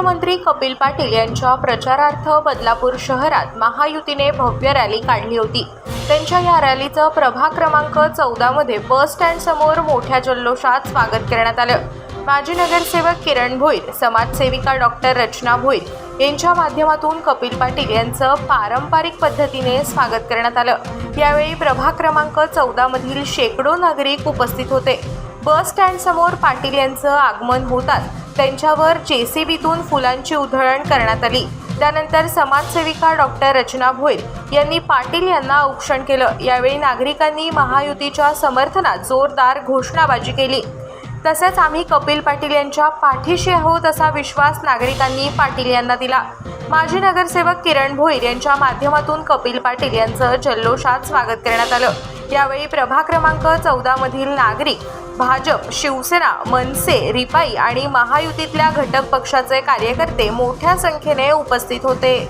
मुख्यमंत्री कपिल पाटील यांच्या प्रचारार्थ बदलापूर शहरात महायुतीने भव्य रॅली काढली होती. त्यांच्या या रॅलीचं प्रभाग क्रमांक चौदा मध्ये बस स्टँड समोर मोठ्या जल्लोषात स्वागत करण्यात आलं. माजी नगरसेवक किरण भोईर समाजसेविका डॉक्टर रचना भोईर यांच्या माध्यमातून कपिल पाटील यांचं पारंपरिक पद्धतीने स्वागत करण्यात आलं. यावेळी प्रभाग क्रमांक चौदा मधील शेकडो नागरिक उपस्थित होते. बस स्टँडसमोर पाटील यांचं आगमन होताच त्यांच्यावर जेसीबीतून फुलांची उधळण करण्यात आली. त्यानंतर समाजसेविका डॉक्टर रचना भोईर यांनी पाटील यांना औक्षण केलं. यावेळी नागरिकांनी महायुतीच्या समर्थनात जोरदार घोषणाबाजी केली. तसंच आम्ही कपिल पाटील यांच्या पाठीशी आहोत असा विश्वास नागरिकांनी पाटील यांना दिला. माजी नगरसेवक किरण भोईर यांच्या माध्यमातून कपिल पाटील यांचं जल्लोषात स्वागत करण्यात आलं. यावेळी प्रभाग क्रमांक चौदा मधील नागरिक भाजप शिवसेना मनसे रिपाई आणि महायुतीतल्या घटक पक्षाचे कार्यकर्ते मोठ्या संख्येने उपस्थित होते.